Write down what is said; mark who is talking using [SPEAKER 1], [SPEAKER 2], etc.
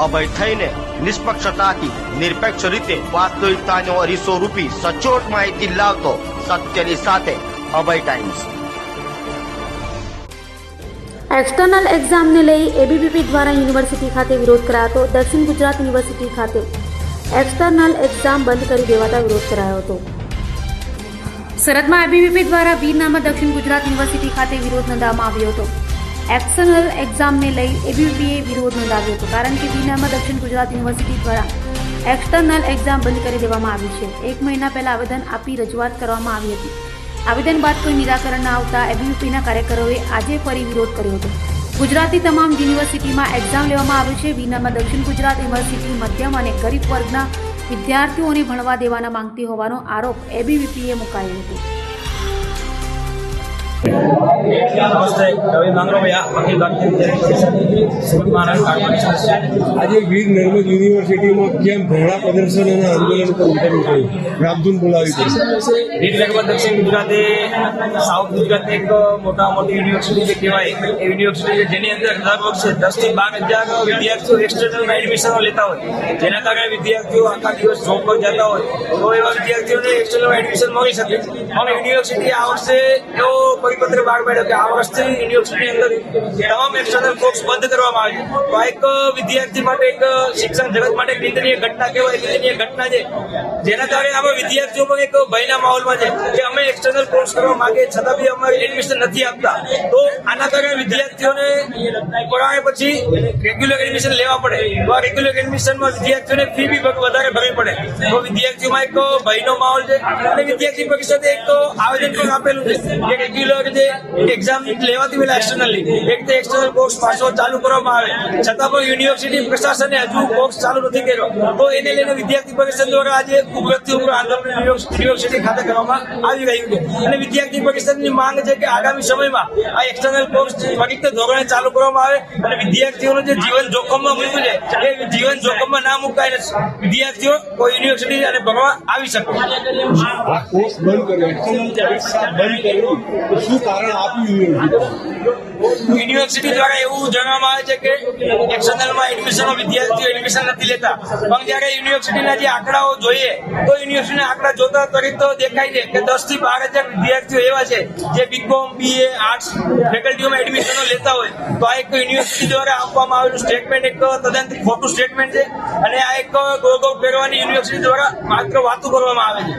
[SPEAKER 1] અભય થઈને નિષ્પક્ષતાથી નિરપેક્ષ રીતે વાસ્તવિકતાનો અરીસો રૂપી સચોટ માહિતી લાવતો સત્યની સાથે અભય ટાઈમ્સ.
[SPEAKER 2] એક્સટર્નલ એક્ઝામને લઈ એબીવીપી દ્વારા યુનિવર્સિટી ખાતે વિરોધ કરાયો હતો. દક્ષિણ ગુજરાત યુનિવર્સિટી ખાતે એક્સટર્નલ એક્ઝામ બંધ કરી દેવાતા વિરોધ કરાયો હતો. સરહદમાં એબીવીપી દ્વારા વીરનામા દક્ષિણ ગુજરાત યુનિવર્સિટી ખાતે વિરોધ નોંધવામાં આવ્યો હતો. એક્સટર્નલ એક્ઝામને લઈ એબીવીપીએ વિરોધ નોંધાવ્યો હતો. કારણ કે વિનામાં દક્ષિણ ગુજરાત યુનિવર્સિટી દ્વારા એક્સટર્નલ એક્ઝામ બંધ કરી દેવામાં આવી છે. એક મહિના પહેલા આવેદન આપી રજૂઆત કરવામાં આવી હતી. આવેદન બાદ કોઈ નિરાકરણ ન આવતા એબીવીપીના કાર્યકરોએ આજે ફરી વિરોધ કર્યો હતો. ગુજરાતની તમામ યુનિવર્સિટીમાં એક્ઝામ લેવામાં આવે છે. વિનામાં દક્ષિણ ગુજરાત યુનિવર્સિટી, મધ્યમ અને ગરીબ વર્ગના વિદ્યાર્થીઓને ભણવા દેવાના માંગતી હોવાનો આરોપ એબીવીપીએ મુકાયો હતો.
[SPEAKER 3] નમસ્તે રવિ માંગરોયા અખિલ
[SPEAKER 4] આજે વીર નર્મદ યુનિવર્સિટીમાં કેમ ધરણા પ્રદર્શન અને આંદોલન પર ઉતરવું થયું રામધૂન બોલાવી હતી
[SPEAKER 3] વીર નર્મદ દક્ષિણ ગુજરાતે, સાઉથ ગુજરાત એક મોટા મોટી યુનિવર્સિટી જે કહેવાય એ યુનિવર્સિટી જેની અંદર દર વર્ષે દસથી બાર હજાર વિદ્યાર્થીઓ એક્સટર્નલ એડમિશનો લેતા હોય. જેના કારણે વિદ્યાર્થીઓ આખા દિવસ જોબ પર જતા હોય. તો એવા વિદ્યાર્થીઓને એક્સટર્નલ એડમિશન મળી શકે. પણ યુનિવર્સિટી આ વર્ષે એવો પરિપત્ર બહાર પાડ્યો કે આ વર્ષથી યુનિવર્સિટીની અંદર તમામ એક્સટર્નલ કોર્સ બંધ કરવામાં આવે. તો આ એક વિદ્યાર્થી માટે એક શિક્ષણ જગત માટે એક નિંદનીય ઘટના કહેવાય, નિંદનીય ઘટના છે. જેના કારણે આમાં વિદ્યાર્થીઓ પણ એક ભયના માહોલમાં છે કે અમે એક્સટર્નલ કોર્સ કરવા માંગે છતાં બી અમારે એડમિશન નથી આપતા. તો આના કારણે વિદ્યાર્થીઓને પડાવે પછી રેગ્યુલર એડમિશન લેવા પડે. તો આ રેગ્યુલર એડમિશનમાં વિદ્યાર્થીઓને ફી બી વધારે ભરવી પડે. તો વિદ્યાર્થીઓમાં એક ભયનો માહોલ છે. અને વિદ્યાર્થી પરિષદે એક આવેદન પણ આપેલું છે કે રેગ્યુલર જે એક્ઝામ લેવાતી પહેલા એક્સટર્નલી એક તો એક્સટર્નલ કોર્સ પાછો ચાલુ કરવામાં આવે. છતાં પણ યુનિવર્સિટી પ્રશાસને હજુ કોર્સ ચાલુ નથી કર્યો. તો એને લઈને વિદ્યાર્થી પરિષદ દ્વારા આજે ઉગ્રથી ઉગ્ર આંદોલન યુનિવર્સિટી ખાતે કરવામાં આવી રહ્યું છે. અને વિદ્યાર્થી પરિષદની માંગ છે કે આગામી સમયમાં આ એક્સટર્નલ કોર્સ વરિષ્ઠ ધોરણે ચાલુ કરવામાં આવે અને વિદ્યાર્થીઓનું જે જીવન જોખમમાં મૂક્યું છે, એ જીવન જોખમમાં ના મુકાય વિદ્યાર્થીઓ કોઈ યુનિવર્સિટી અને ભણવા આવી શકે.
[SPEAKER 4] કોર્સ બંધ કર્યો. બંધ કર્યો. શું કારણ આપ્યું યુનિવર્સિટી
[SPEAKER 3] દ્વારા એવું જણાવવામાં આવે છે કે એક્સટર્નલમાં એડમિશનો વિદ્યાર્થીઓ એડમિશન નથી લેતા. પણ જ્યારે યુનિવર્સિટીના જે આંકડાઓ જોઈએ, તો યુનિવર્સિટીના આંકડા જોતા તરીકે તો દેખાય છે કે દસથી બાર હજાર વિદ્યાર્થીઓ એવા છે જે બીકોમ બીએ આર્ટ્સ ફેકલ્ટીઓમાં એડમિશનો લેતા હોય. તો આ એક યુનિવર્સિટી દ્વારા આપવામાં આવેલું સ્ટેટમેન્ટ એક તદ્દન ખોટું સ્ટેટમેન્ટ છે. અને આ એક ગોળ ફેરવાની યુનિવર્સિટી દ્વારા માત્ર વાતો કરવામાં આવે છે.